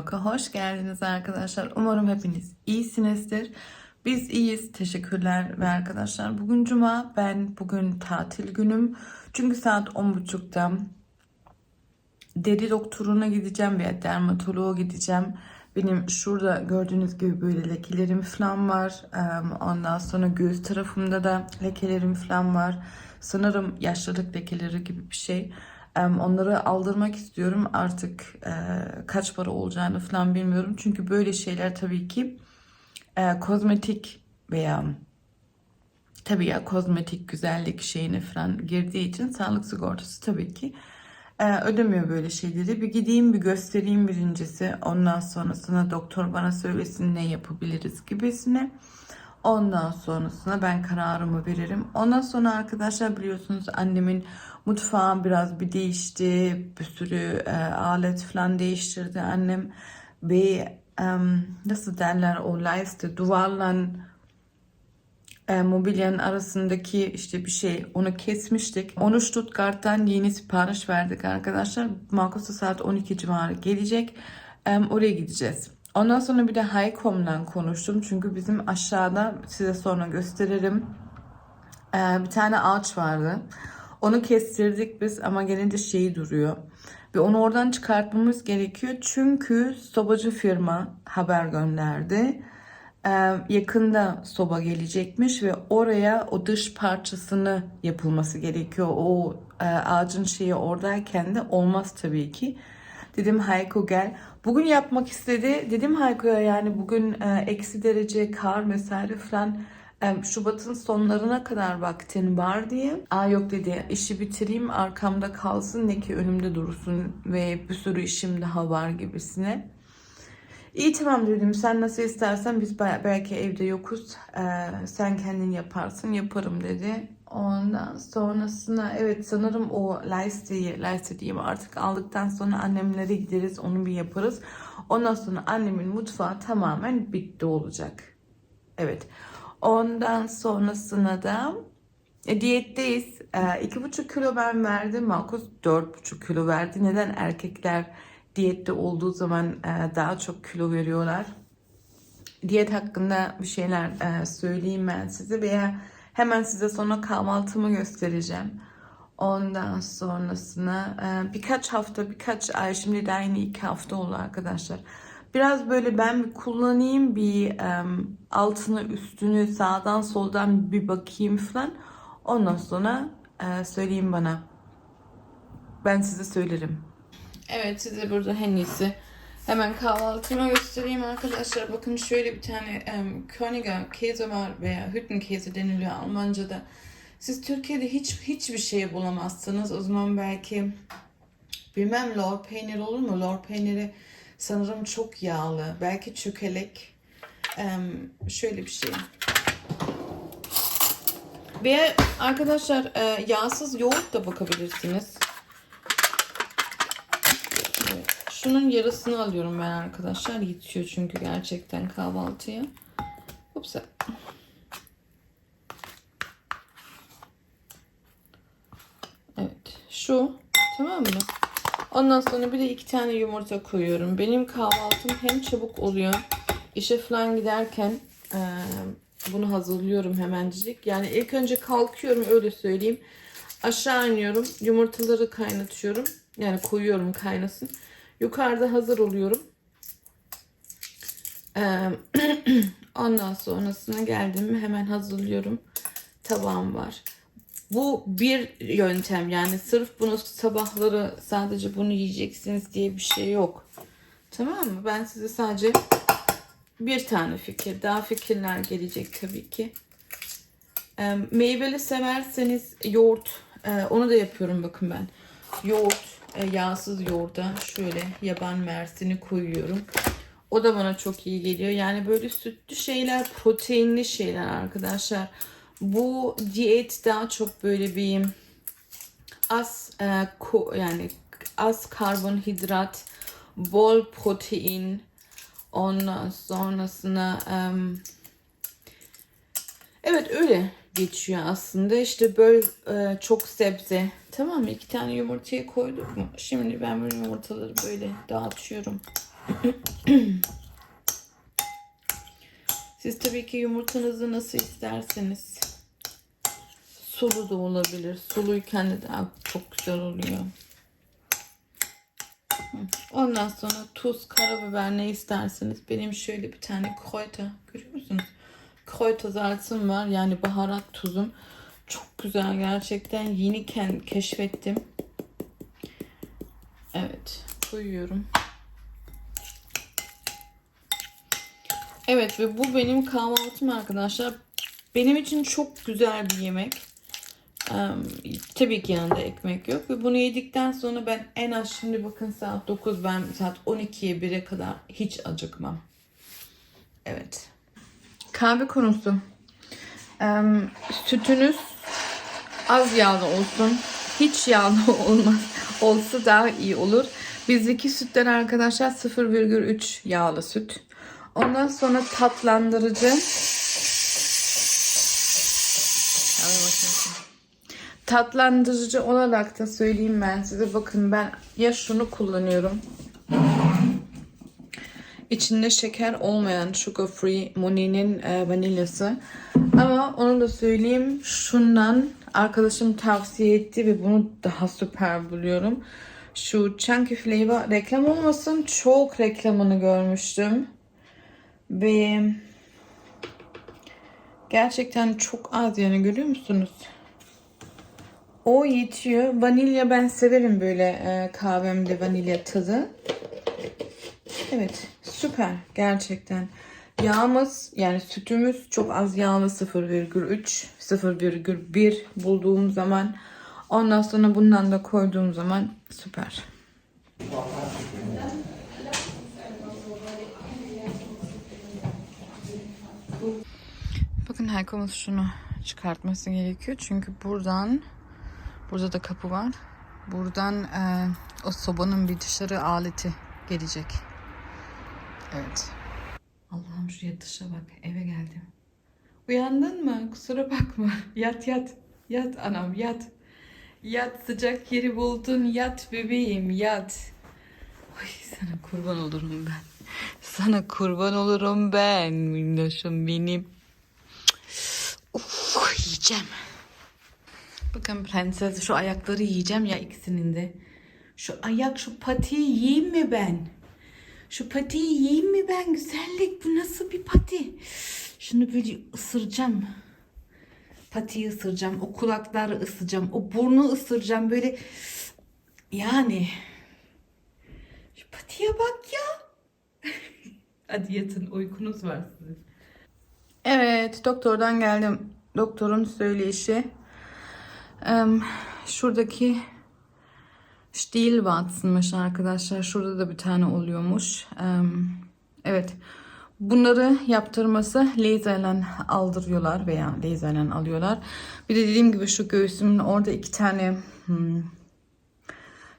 Vlog'a hoş geldiniz arkadaşlar. Umarım hepiniz iyisinizdir. Biz iyiyiz. Teşekkürler ve arkadaşlar. Bugün cuma. Ben bugün tatil günüm. Çünkü saat 10.30'da deri doktoruna gideceğim veya dermatoloğa gideceğim. Benim şurada gördüğünüz gibi böyle lekelerim falan var. Ondan sonra göğüs tarafımda da lekelerim falan var. Sanırım yaşlılık lekeleri gibi bir şey. Onları aldırmak istiyorum. Artık e, kaç para olacağını falan bilmiyorum. Çünkü böyle şeyler tabii ki e, kozmetik veya tabii ya kozmetik güzellik şeyine falan girdiği için sağlık sigortası tabii ki e, ödemiyor böyle şeyleri. Bir gideyim bir göstereyim birincisi. Ondan sonrasına doktor bana söylesin ne yapabiliriz gibisine. Ondan sonrasına ben kararımı veririm. Ondan sonra arkadaşlar biliyorsunuz annemin mutfağı biraz bir değişti. Bir sürü e, alet falan değiştirdi annem. Ve em, nasıl derler o leiste duvarla e, mobilyanın arasındaki işte bir şey onu kesmiştik. Onu Stuttgart'tan yeni sipariş verdik arkadaşlar. Markus'a saat 12 civarı gelecek. E, oraya gideceğiz. Ondan sonra bir de Haykom'dan konuştum. Çünkü bizim aşağıda size sonra gösteririm. E, bir tane ağaç vardı. Onu kestirdik biz ama gene şeyi duruyor. Ve onu oradan çıkartmamız gerekiyor. Çünkü sobacı firma haber gönderdi. Ee, yakında soba gelecekmiş ve oraya o dış parçasını yapılması gerekiyor. O e, ağacın şeyi oradayken de olmaz tabii ki. Dedim Hayko gel. Bugün yapmak istedi. Dedim Hayko'ya yani bugün e, eksi derece kar vesaire falan e, Şubat'ın sonlarına kadar vaktin var diye. Aa yok dedi işi bitireyim arkamda kalsın ne ki önümde dursun ve bir sürü işim daha var gibisine. İyi tamam dedim sen nasıl istersen biz be- belki evde yokuz Ee, sen kendin yaparsın yaparım dedi. Ondan sonrasına evet sanırım o liste diyeyim artık aldıktan sonra annemlere gideriz onu bir yaparız. Ondan sonra annemin mutfağı tamamen bitti olacak. Evet. Ondan sonrasına da e, diyetteyiz. E, iki buçuk kilo ben verdim. Markus dört buçuk kilo verdi. Neden erkekler diyette olduğu zaman e, daha çok kilo veriyorlar? Diyet hakkında bir şeyler e, söyleyeyim ben size veya hemen size sonra kahvaltımı göstereceğim. Ondan sonrasına e, birkaç hafta, birkaç ay şimdi daha yeni iki hafta oldu arkadaşlar. Biraz böyle ben bir kullanayım bir e, altını üstünü sağdan soldan bir bakayım falan. Ondan sonra e, söyleyeyim bana. Ben size söylerim. Evet size burada en iyisi. Hemen kahvaltımı göstereyim arkadaşlar. Bakın şöyle bir tane um, Königer Käse var veya Hüttenkäse deniliyor Almanca'da. Siz Türkiye'de hiç hiçbir şey bulamazsınız. O zaman belki bilmem lor peynir olur mu? Lor peyniri sanırım çok yağlı. Belki çökelek. Em, şöyle bir şey. Ve arkadaşlar e, yağsız yoğurt da bakabilirsiniz. Evet, Şunun yarısını alıyorum ben arkadaşlar. Yetiyor çünkü gerçekten kahvaltıya. Upsa. Evet. Şu. Tamam mı? Ondan sonra bir de iki tane yumurta koyuyorum. Benim kahvaltım hem çabuk oluyor. İşe falan giderken bunu hazırlıyorum hemencik. Yani ilk önce kalkıyorum öyle söyleyeyim. Aşağı iniyorum. Yumurtaları kaynatıyorum. Yani koyuyorum kaynasın. Yukarıda hazır oluyorum. Ondan sonrasına geldim mi hemen hazırlıyorum. Tabağım var. Bu bir yöntem yani sırf bunu sabahları sadece bunu yiyeceksiniz diye bir şey yok. Tamam mı? Ben size sadece bir tane fikir. Daha fikirler gelecek tabii ki. Ee, meyveli severseniz yoğurt e, onu da yapıyorum bakın ben. Yoğurt yağsız yoğurda şöyle yaban mersini koyuyorum. O da bana çok iyi geliyor. Yani böyle sütlü şeyler, proteinli şeyler arkadaşlar. Bu diyet daha çok böyle bir az e, ko- yani az karbonhidrat, bol protein, ondan sonrasına em, evet öyle geçiyor aslında. İşte böyle e, çok sebze. Tamam mı? İki tane yumurtayı koyduk mu? Şimdi ben bu yumurtaları böyle dağıtıyorum. Siz tabii ki yumurtanızı nasıl isterseniz sulu da olabilir. Suluyken de daha çok güzel oluyor. Ondan sonra tuz, karabiber ne isterseniz. Benim şöyle bir tane Kräuter görüyor musunuz? Kräuter salzım var. Yani baharat tuzum. Çok güzel gerçekten. Yeni ken- keşfettim. Evet. Koyuyorum. Evet ve bu benim kahvaltım arkadaşlar. Benim için çok güzel bir yemek. Em, tabii ki yanında ekmek yok. Ve bunu yedikten sonra ben en az şimdi bakın saat 9 ben saat 12'ye 1'e kadar hiç acıkmam. Evet. Kahve konusu. Em, sütünüz az yağlı olsun. Hiç yağlı olmaz. Olsa daha iyi olur. Bizdeki sütler arkadaşlar 0,3 yağlı süt. Ondan sonra tatlandırıcı. Tatlandırıcı olarak da söyleyeyim ben size. Bakın ben ya şunu kullanıyorum. İçinde şeker olmayan sugar free Moni'nin e, vanilyası. Ama onu da söyleyeyim. Şundan arkadaşım tavsiye etti ve bunu daha süper buluyorum. Şu Chunky Flavor reklam olmasın çok reklamını görmüştüm. Ve gerçekten çok az yani görüyor musunuz? O yetiyor. Vanilya ben severim böyle e, kahvemde vanilya tadı. Evet süper gerçekten. Yağımız yani sütümüz çok az yağlı 0,3 0,1 bulduğum zaman ondan sonra bundan da koyduğum zaman süper. Bakın Hayko'muz şunu çıkartması gerekiyor. Çünkü buradan burada da kapı var. Buradan e, o sobanın bir dışarı aleti gelecek. Evet. Allah'ım şuraya dışa bak. Eve geldim. Uyandın mı? Kusura bakma. Yat yat. Yat anam yat. Yat sıcak yeri buldun. Yat bebeğim yat. Ay sana kurban olurum ben. Sana kurban olurum ben. Minnoşum benim. Uf, yiyeceğim. Bakın prenses şu ayakları yiyeceğim ya ikisinin de. Şu ayak şu patiyi yiyeyim mi ben? Şu patiyi yiyeyim mi ben? Güzellik bu nasıl bir pati? Şunu böyle ısıracağım. Patiyi ısıracağım. O kulakları ısıracağım. O burnu ısıracağım. Böyle yani. Şu patiye bak ya. Hadi yatın uykunuz var sizin. Evet doktordan geldim. Doktorun söyleyişi. Em, şuradaki Stil Watson'mış arkadaşlar. Şurada da bir tane oluyormuş. Evet. Bunları yaptırması laserle aldırıyorlar veya laserle alıyorlar. Bir de dediğim gibi şu göğsümün orada iki tane hmm,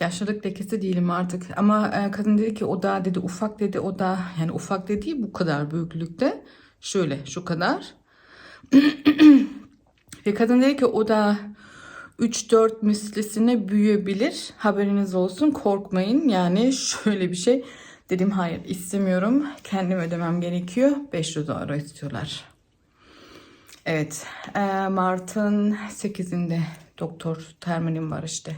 yaşlılık lekesi değilim artık. Ama e, kadın dedi ki o da dedi ufak dedi o da yani ufak dediği bu kadar büyüklükte. Şöyle şu kadar. Ve kadın dedi ki o da 3-4 mislisine büyüyebilir. Haberiniz olsun korkmayın. Yani şöyle bir şey. Dedim hayır istemiyorum. Kendim ödemem gerekiyor. 500 euro istiyorlar. Evet. e, Mart'ın 8'inde doktor terminim var işte.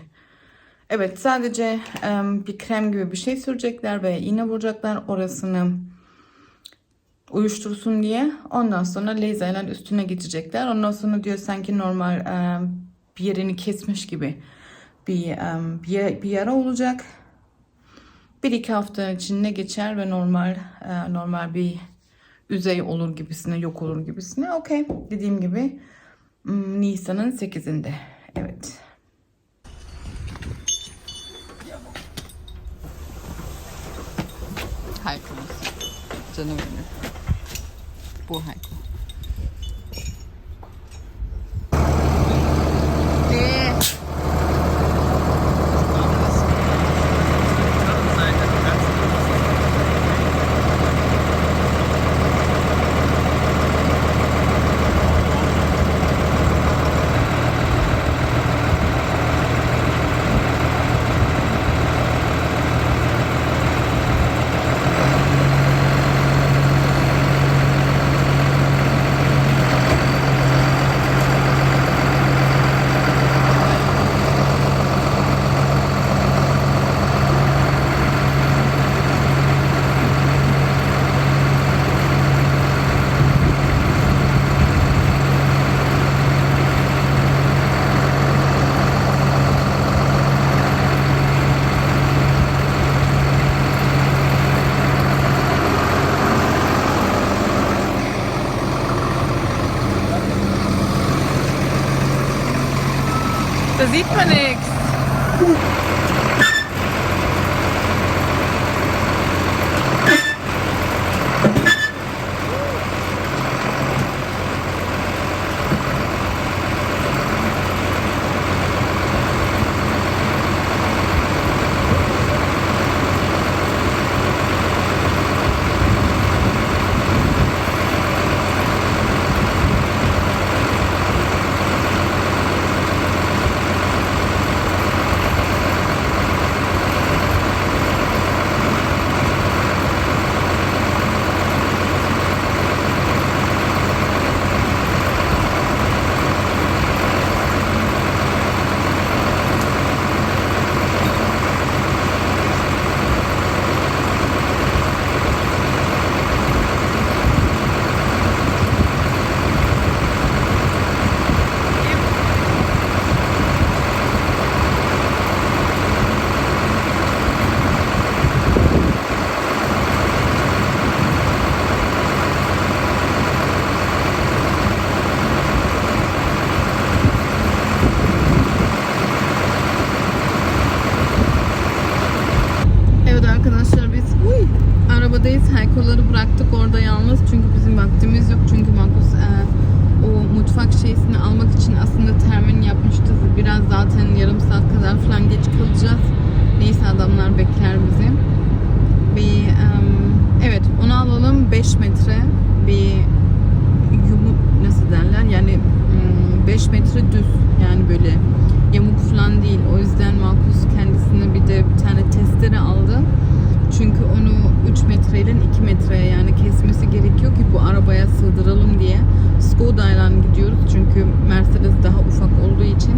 Evet sadece e, bir krem gibi bir şey sürecekler ve iğne vuracaklar orasını uyuştursun diye. Ondan sonra laserler üstüne geçecekler. Ondan sonra diyor sanki normal e, bir yerini kesmiş gibi bir bir, bir yara olacak. Bir iki hafta içinde geçer ve normal e, normal bir yüzey olur gibisine yok olur gibisine. Okey dediğim gibi Nisan'ın 8'inde. Evet. Haykomuz. Canım benim. Bu Hayko. Sieht man nichts. Falan geç kalacağız. Neyse adamlar bekler bizi. Bir em, evet onu alalım 5 metre bir yumuk nasıl derler yani 5 metre düz yani böyle yamuk falan değil. O yüzden Markus kendisine bir de bir tane testere aldı. Çünkü onu 3 metreyle 2 metreye yani kesmesi gerekiyor ki bu arabaya sığdıralım diye. Skoda'yla gidiyoruz çünkü Mercedes daha ufak olduğu için.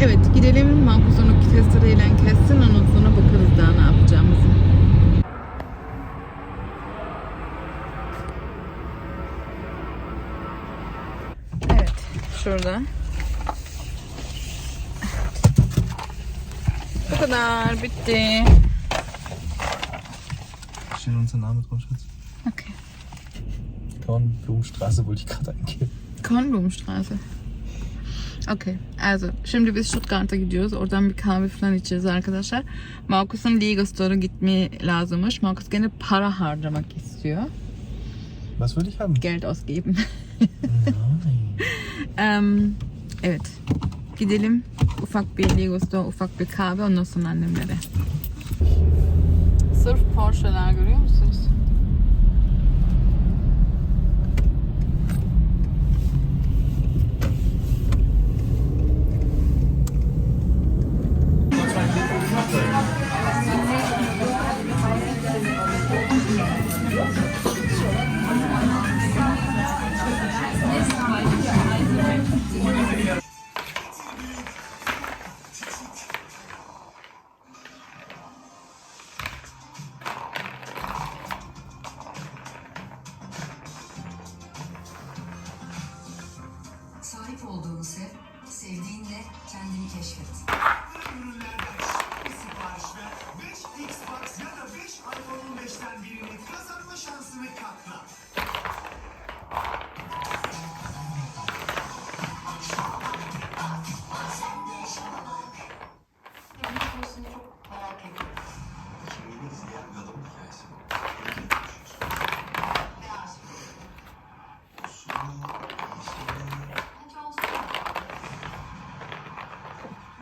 Evet gidelim Markus onu testereyle kessin ondan sonra bakarız daha ne yapacağımızı. Evet şurada. Bu kadar bitti. Steht unser Name drauf, Schatz? Okay. Kornblumenstraße wollte ich gerade eingeben. Kornblumenstraße. Okay, also şimdi biz Stuttgart'a gidiyoruz. Oradan bir kahve falan içeceğiz arkadaşlar. Markus'un Liga Store'a gitmeye lazımmış. Markus gene para harcamak istiyor. Was würde ich haben? Geld ausgeben. Em, evet. Gidelim. Ufak bir Lego Store, ufak bir kahve. Ondan sonra annemlere. Sırf Porsche'ler görüyor musunuz?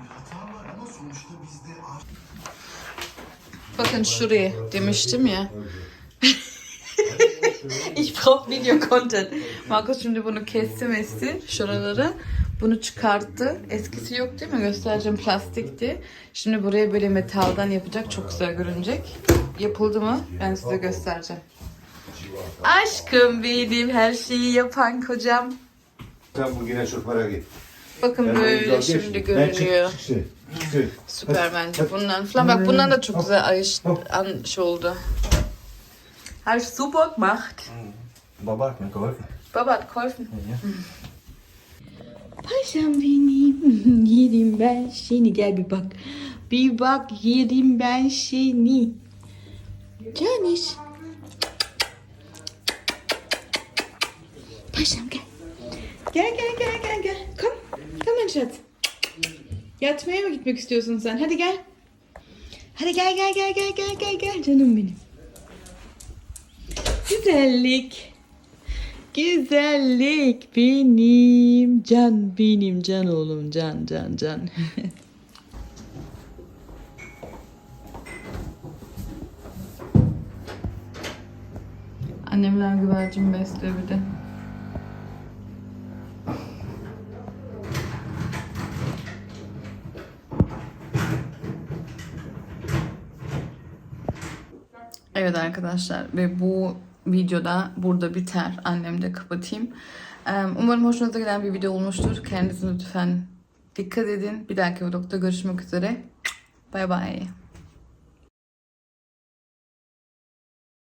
Hata var ama sonuçta bizde Bakın şuraya demiştim ya. ich brauche video content. Markus şimdi bunu kesti mesti şuraları. Bunu çıkarttı. Eskisi yok değil mi? Göstereceğim plastikti. Şimdi buraya böyle metaldan yapacak. Çok güzel görünecek. Yapıldı mı? Ben size göstereceğim. Aşkım benim her şeyi yapan kocam. Sen bugüne çok para git. Bakın böyle şimdi görünüyor. Süper bence. Bundan falan bak bundan da çok güzel ayış, an, şey oldu. İch super gemacht. Baba hat mir geholfen. Baba hat geholfen. Paşam benim. Yedim ben seni. Gel bir bak. Bir bak yedim ben seni. Caniş. Paşam gel. Gel gel gel gel gel. Komm mein Schatz. Yatmaya mı gitmek istiyorsun sen? Hadi gel. Hadi gel gel gel gel gel gel gel canım benim. Güzellik. Güzellik benim can benim can oğlum can can can. Annemler güvercin besliyor bir de. Evet arkadaşlar ve bu videoda burada biter. Annem de kapatayım. Umarım hoşunuza giden bir video olmuştur. Kendinize lütfen dikkat edin. Bir dahaki vlogda görüşmek üzere. Bay bay.